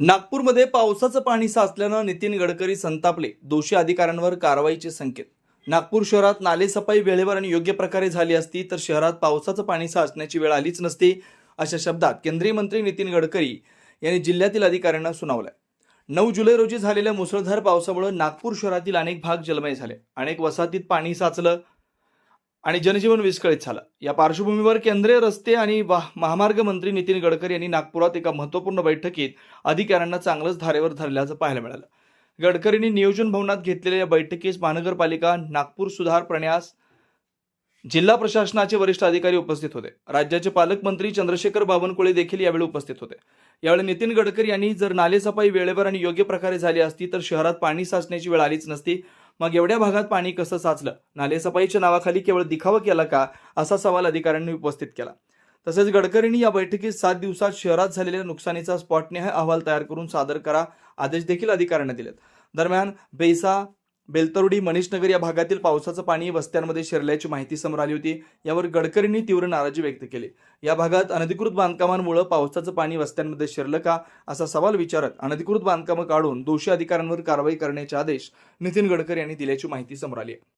नागपूरमध्ये पावसाचं पाणी साचल्यानं नितीन गडकरी संतापले. दोषी अधिकाऱ्यांवर कारवाईचे संकेत. नागपूर शहरात नालेसफाई वेळेवर आणि योग्य प्रकारे झाली असती तर शहरात पावसाचं पाणी साचण्याची वेळ आलीच नसती अशा शब्दात केंद्रीय मंत्री नितीन गडकरी यांनी जिल्ह्यातील अधिकाऱ्यांना सुनावलंय. नऊ जुलै रोजी झालेल्या मुसळधार पावसामुळे नागपूर शहरातील अनेक भाग जलमय झाले. अनेक वसाहतीत पाणी साचलं आणि जनजीवन विस्कळीत झालं. या पार्श्वभूमीवर केंद्रीय रस्ते आणि महामार्ग मंत्री नितीन गडकरी यांनी नागपुरात एका महत्त्वपूर्ण बैठकीत अधिकाऱ्यांना चांगलंच धारेवर धरल्याचं पाहायला मिळालं. गडकरींनी नियोजन भवनात घेतलेल्या या बैठकीस महानगरपालिका नागपूर सुधार प्रण्यास जिल्हा प्रशासनाचे वरिष्ठ अधिकारी उपस्थित होते. राज्याचे पालकमंत्री चंद्रशेखर बावनकुळे देखील यावेळी उपस्थित होते. यावेळी नितीन गडकरी यांनी जर नालेसफाई वेळेवर आणि योग्य प्रकारे झाली असती तर शहरात पाणी साचण्याची वेळ आलीच नसती मग एवढ्या भागात पाणी कसं साचलं? नालेसफाईच्या नावाखाली केवळ दिखावा केला का? असा सवाल अधिकाऱ्यांनी उपस्थित केला. तसेच गडकरींनी या बैठकीत सात दिवसात शहरात झालेल्या नुकसानीचा स्पॉटनिहाय अहवाल तयार करून सादर करा आदेश देखील अधिकाऱ्यांना दिलेत. दरम्यान बेसा बेलतर्डी मनीषनगर या भागातील पावसाचं पाणी वस्त्यांमध्ये शिरल्याची माहिती समोर आली होती. यावर गडकरींनी तीव्र नाराजी व्यक्त केली. या भागात अनधिकृत बांधकामांमुळे पावसाचं पाणी वस्त्यांमध्ये शिरलं का? असा सवाल विचारत अनधिकृत बांधकामं काढून दोषी अधिकाऱ्यांवर कारवाई करण्याचे आदेश नितीन गडकरी यांनी दिल्याची माहिती समोर आली आहे.